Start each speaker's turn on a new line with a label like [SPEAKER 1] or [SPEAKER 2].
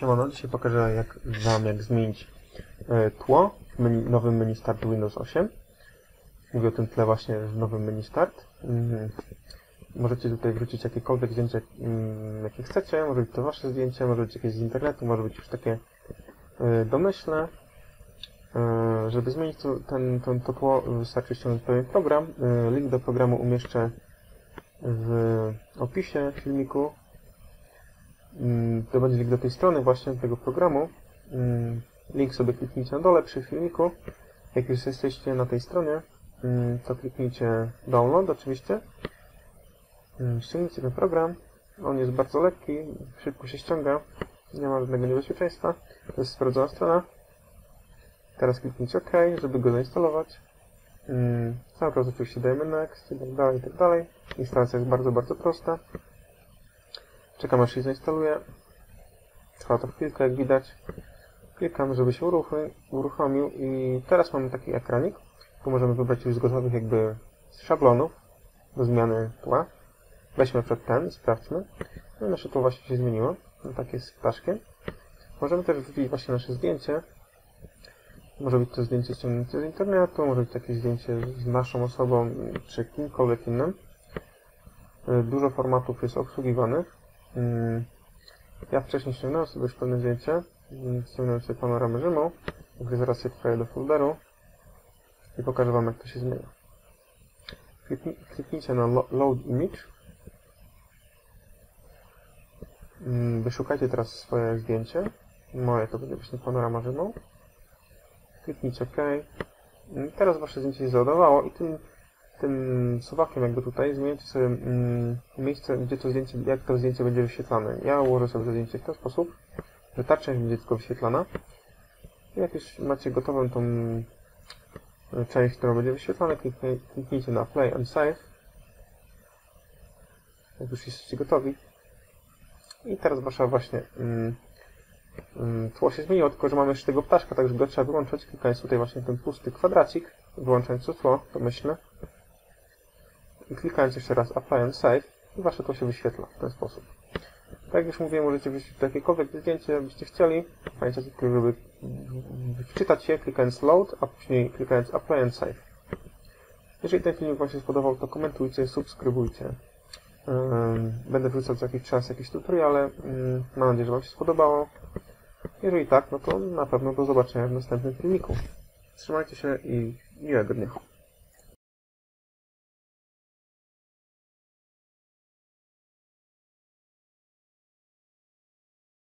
[SPEAKER 1] Siemano, dzisiaj pokażę jak, Wam jak zmienić e, tło w menu, nowym menu Start Windows 8. Mówię o tym tle właśnie w nowym menu Start. Mhm. Możecie tutaj wrócić jakiekolwiek zdjęcie, mm, jakie chcecie. Może być to Wasze zdjęcie, może być jakieś z internetu, może być już takie e, domyślne. E, żeby zmienić to, ten, ten, to tło, wystarczy ściągnąć pewien program. Link do programu umieszczę w opisie filmiku. Mm, będzie link do tej strony właśnie, tego programu. Mm, Link sobie kliknijcie na dole przy filmiku. Jak już jesteście na tej stronie, mm, to kliknijcie download oczywiście. Ściągnijcie ten program. On jest bardzo lekki, szybko się ściąga. Nie ma żadnego niebezpieczeństwa. To jest sprawdzona strona. Teraz kliknijcie OK, żeby go zainstalować. Cały czas oczywiście dajemy next i tak dalej, i tak dalej. Instalacja jest bardzo, bardzo prosta. Czekam aż się zainstaluje. Trwa to chwilkę, jak widać. Klikam, żeby się uruchomił, uruchomił i teraz mamy taki ekranik. Tu możemy wybrać już z gotowych jakby szablonów do zmiany tła. Weźmy przed ten sprawdźmy. No i nasze tło właśnie się zmieniło. No, takie z ptaszkiem. Możemy też wrzucić właśnie nasze zdjęcie. Może być to zdjęcie ściągnięte z internetu, może być jakieś zdjęcie z naszą osobą, czy kimkolwiek innym. Y, Dużo formatów jest obsługiwanych. Mm, Ja wcześniej ściągnąłem sobie już pewne zdjęcie. Ściągnąłem sobie panoramę Rzymu. Także zaraz je wkleję do folderu i pokażę Wam, jak to się zmienia. Kliknij, kliknijcie na lo- Load Image. Mm, Wyszukajcie teraz swoje zdjęcie. Moje to będzie właśnie panorama Rzymu. Kliknijcie OK. Mm, Teraz Wasze zdjęcie się załadowało i tym tym suwakiem jakby tutaj zmienicie sobie mm, miejsce, gdzie to zdjęcie, jak to zdjęcie będzie wyświetlane. Ja ułożę sobie to zdjęcie w ten sposób, że ta część będzie tylko wyświetlana. I jak już macie gotową tą e, część, która będzie wyświetlana, kliknij, kliknijcie na Play and Save. Jak już jesteście gotowi. I teraz wasza właśnie mm, mm, tło się zmieniło, tylko że mamy jeszcze tego ptaszka, także go trzeba wyłączyć. Klikając tutaj właśnie ten pusty kwadracik, wyłączając to tło, to myślę i klikając jeszcze raz Apply and Save Wasze to się wyświetla w ten sposób. Tak jak już mówiłem, możecie wrzucić jakiekolwiek zdjęcie byście chcieli. Pamiętajcie żeby wczytać je klikając Load, a później klikając Apply and Save. Jeżeli ten filmik Wam się spodobał, to komentujcie, subskrybujcie. Będę wrzucał co jakiś czas jakieś tutoriale. Ym, Mam nadzieję, że Wam się spodobało. Jeżeli tak, no to na pewno do zobaczenia w następnym filmiku. Trzymajcie się i miłego dnia.